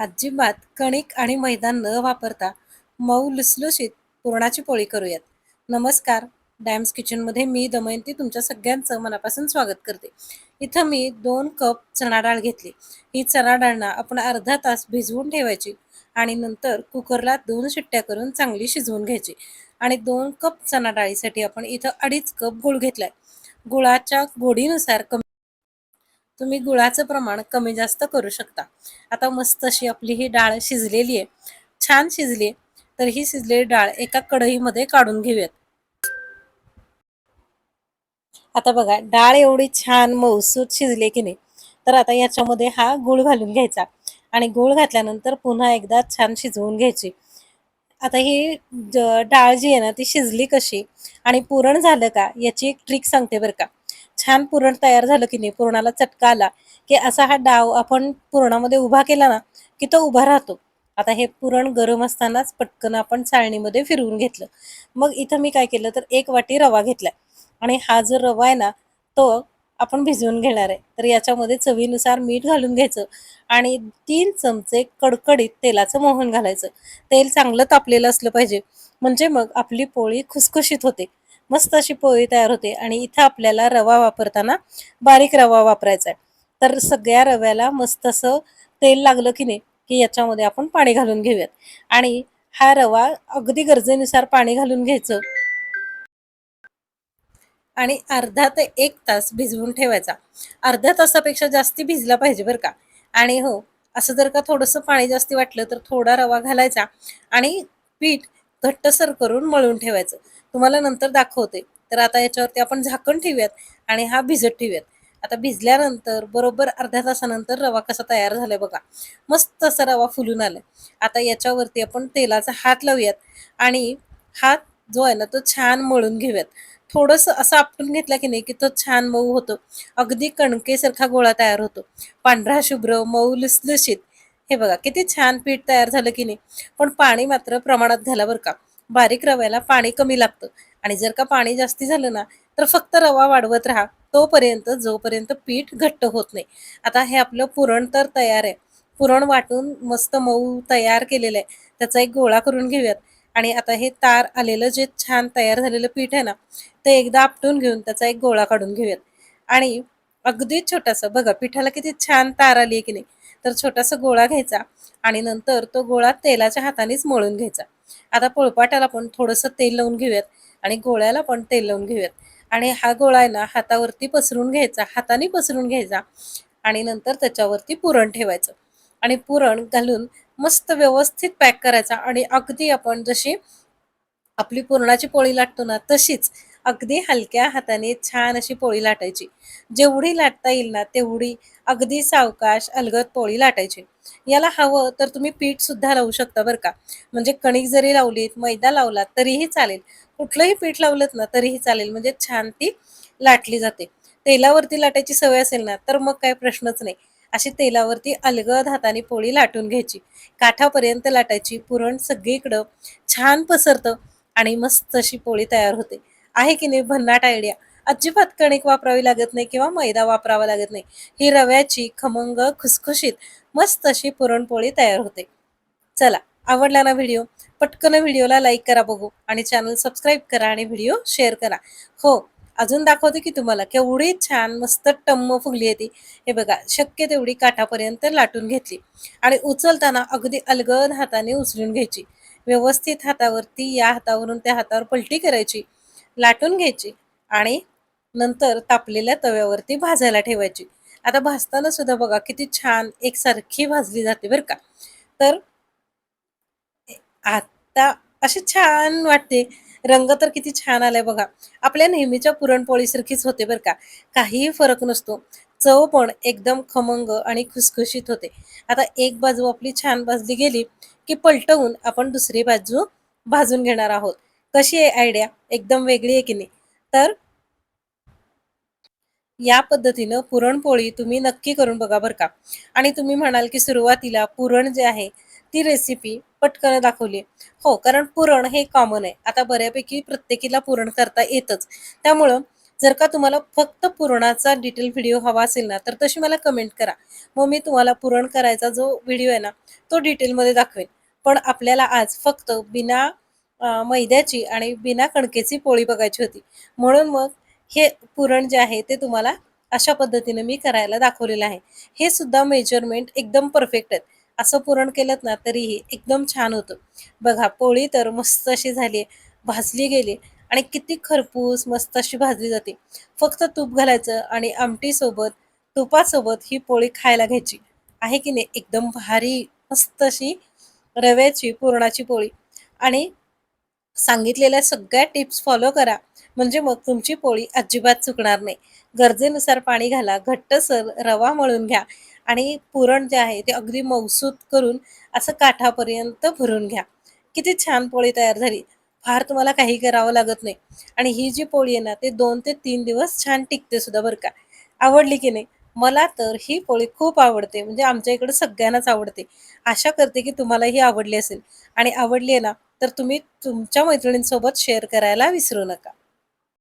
अजिबात कणिक आणि मैदान न वापरता मऊ लुसलुशीत पुरणाची पोळी करूयात. नमस्कार. डॅम्स किचनमध्ये मी दमयंती तुमच्या सगळ्यांचं मनापासून स्वागत करते. इथं मी दोन कप चणा डाळ घेतली. ही चणा डाळना आपण अर्धा तास भिजवून ठेवायची आणि नंतर कुकरला दोन शिट्ट्या करून चांगली शिजवून घ्यायची आणि दोन कप चणा डाळीसाठी आपण इथं अडीच कप गुळ घेतलाय. गुळाच्या गोडीनुसार कमी तुम्ही गुळाचं प्रमाण कमी जास्त करू शकता. आता मस्त अशी आपली ही डाळ शिजलेली आहे. छान शिजली तर ही शिजलेली डाळ एका कढईमध्ये काढून घेऊयात. आता बघा डाळ एवढी छान मऊसूत शिजले की नाही? तर आता याच्यामध्ये हा गुळ घालून घ्यायचा. आणि गुळ घातल्यानंतर पुन्हा एकदा छान शिजवून घ्यायची. आता ही डाळ जी आहे ना ती शिजली कशी? आणि पुरण झालं का? याची एक ट्रिक सांगते बरं का. छान पुरण तयार झालं की नाही पुरणाला चटका आला की असा हा डाव आपण पुरणामध्ये उभा केला ना की तो उभा राहतो. आता हे पुरण गरम असतानाच पटकन आपण चाळणीमध्ये फिरवून घेतलं. मग इथं मी काय केलं तर एक वाटी रवा घेतलाय. आणि हा जो रवा आहे ना तो आपण भिजवून घेणार आहे. तर याच्यामध्ये चवीनुसार मीठ घालून घ्यायचं आणि तीन चमचे कडकडीत तेलाचं मोहन घालायचं. तेल चांगलं तापलेलं असलं पाहिजे. म्हणजे मग आपली पोळी खुसखुशीत होते. मस्त अशी पोळी तयार होते. आणि इथं आपल्याला रवा वापरताना बारीक रवा वापरायचा आहे तर सगळ्या रव्याला मस्त असं तेल लागलं की नाही की याच्यामध्ये आपण पाणी घालून घेऊयात. आणि हा रवा अगदी गरजेनुसार पाणी घालून घ्यायचं. आणि अर्धा ते एक तास भिजवून ठेवायचा. अर्ध्या तासापेक्षा जास्ती भिजला पाहिजे बरं का. आणि हो असं जर का थोडंसं पाणी जास्ती वाटलं तर थोडा रवा घालायचा. आणि पीठ घट्टसर करून मळून ठेवायचं. तुम्हाला नंतर दाखवते. तर आता याच्यावरती आपण झाकण ठेवूयात आणि हा भिजत ठेवूयात. आता भिजल्यानंतर बरोबर अर्ध्या तासानंतर रवा कसा तयार झालाय बघा. मस्त असा रवा फुलून आलाय. आता याच्यावरती आपण तेलाचा हात लावूयात आणि हात जो आहे ना तो छान मळून घेऊयात. थोडंसं असं आपण घेतला की नाही की तो छान मऊ होतो. अगदी कणकेसारखा गोळा तयार होतो. पांढरा शुभ्र मऊ लुसलुशीत. हे बघा किती छान पीठ तयार झालं की नाही. पण पाणी मात्र प्रमाणात घाला बरं का. बारीक रव्याला पाणी कमी लागतं. आणि जर का पाणी जास्ती झालं ना तर फक्त रवा वाढवत राहा. तोपर्यंत जोपर्यंत पीठ घट्ट होत नाही. आता हे आपलं पुरण तर तयार आहे. पुरण वाटून मस्त मऊ तयार केलेलं आहे. त्याचा एक गोळा करून घेऊयात. आणि आता हे तार आलेलं जे छान तयार झालेलं पीठ आहे ना ते एकदा आपटून घेऊन त्याचा एक गोळा काढून घेऊयात. आणि अगदी छोटासा बघा पिठाला किती छान तार आली आहे की नाही. तर छोटासा गोळा घ्यायचा आणि नंतर तो गोळा तेलाच्या हातानेच मळून घ्यायचा. आता पोळपाटाला पण थोडंसं तेल लावून घेऊयात आणि गोळ्याला पण तेल लावून घेऊयात. आणि हा गोळा आहे ना हातावरती पसरून घ्यायचा हाताने पसरून घ्यायचा आणि नंतर त्याच्यावरती पुरण ठेवायचं. आणि पुरण घालून मस्त व्यवस्थित पॅक करायचा आणि अगदी आपण जशी आपली पुरणाची पोळी लाटतो ना तशीच अगदी हलक्या हाताने छान अशी पोळी लाटायची. जेवढी लाटता येईल ना तेवढी अगदी सावकाश अलगद पोळी लाटायची. याला हवं तर तुम्ही पीठ सुद्धा लावू शकता बरं का. म्हणजे कणिक जरी लावलीत मैदा लावलात तरीही चालेल. कुठलंही पीठ लावलं ना तरीही चालेल. म्हणजे छान ती लाटली जाते. तेलावरती लाटायची सवय असेल ना तर मग काय प्रश्नच नाही. अशी तेलावरती अलगद हाताने पोळी लाटून घ्यायची. काठापर्यंत लाटायची पुरण सगळीकडं छान पसरतं आणि मस्त अशी पोळी तयार होते. आहे की नाही? भन्नाट आयडिया अजिबात कणिक वापरावी लागत नाही किंवा मैदा वापरावा लागत नाही. ही रव्याची खमंग खुसखुशीत मस्त अशी पुरणपोळी तयार होते. चला आवडला ना व्हिडिओ? पटकन व्हिडिओला लाईक करा बघू आणि चॅनल सबस्क्राईब करा आणि व्हिडिओ शेअर करा. हो अजून दाखवते की तुम्हाला केवढी छान मस्त टम्म फुगली आहे ती. हे बघा शक्य तेवढी काठापर्यंत लाटून घेतली आणि उचलताना अगदी अलगद हाताने उचलून घ्यायची. व्यवस्थित हातावरती या हातावरून त्या हातावर पलटी करायची लाटून घ्यायची आणि नंतर तापलेल्या तव्यावरती भाजायला ठेवायची. आता भाजताना सुद्धा बघा किती छान एकसारखी भाजली जाते बरं का. तर आता अशी छान वाटते. रंग तर किती छान आलाय बघा. आपल्या नेहमीच्या पुरणपोळीसारखीच होते बरं का. काहीही फरक नसतो. चव पण एकदम खमंग आणि खुसखुशीत होते. आता एक बाजू आपली छान भाजली गेली की पलटवून आपण दुसरी बाजू भाजून घेणार आहोत. कशी आहे आयडिया एकदम वेगळी आहे की नाही? तर या पद्धतीनं पुरणपोळी तुम्ही नक्की करून बघा बरं का. आणि तुम्ही म्हणाल की सुरुवातीला पुरण जे आहे ती रेसिपी पटकन दाखवली. हो कारण पुरण हे कॉमन आहे. आता बऱ्यापैकी प्रत्येकीला पुरण करता येतच. त्यामुळं जर का तुम्हाला फक्त पुरणाचा डिटेल व्हिडिओ हवा असेल ना तर तशी मला कमेंट करा. मग मी तुम्हाला पुरण करायचा जो व्हिडिओ आहे ना तो डिटेलमध्ये दाखवेन. पण आपल्याला आज फक्त बिना मैद्याची आणि बिना कणकेची पोळी बघायची होती. म्हणून मग हे पुरण जे आहे ते तुम्हाला अशा पद्धतीने मी करायला दाखवलेलं आहे. हे सुद्धा मेजरमेंट एकदम परफेक्ट आहेत. असं पुरण केलं ना तरीही एकदम छान होतं. बघा पोळी तर मस्त अशी झाली भाजली गेली आणि किती खरपूस मस्त अशी भाजली जाते. फक्त तूप घालायचं आणि आमटीसोबत तुपासोबत ही पोळी खायला घ्यायची. आहे की नाही? एकदम भारी मस्त अशी रव्याची पुरणाची पोळी. आणि सांगितलेल्या सगळ्या टिप्स फॉलो करा. म्हणजे मग तुमची पोळी अजिबात चुकणार नाही. गरजेनुसार पाणी घाला घट्टसर रवा मळून घ्या आणि पुरण जे आहे ते अगदी मौसूत करून असं काठापर्यंत भरून घ्या. किती छान पोळी तयार झाली. फार तुम्हाला काही करावं लागत नाही. आणि ही जी पोळी आहे ना ते दोन ते तीन दिवस छान टिकते सुद्धा बरं का. आवडली की नाही? मला तर ही पोळी खूप आवडते. म्हणजे आमच्या इकडे सगळ्यांनाच आवडते. आशा करते की तुम्हालाही आवडली असेल. आणि आवडली आहे ना तर तुम्ही तुमच्या मैत्रिणींसोबत शेअर करायला विसरू नका.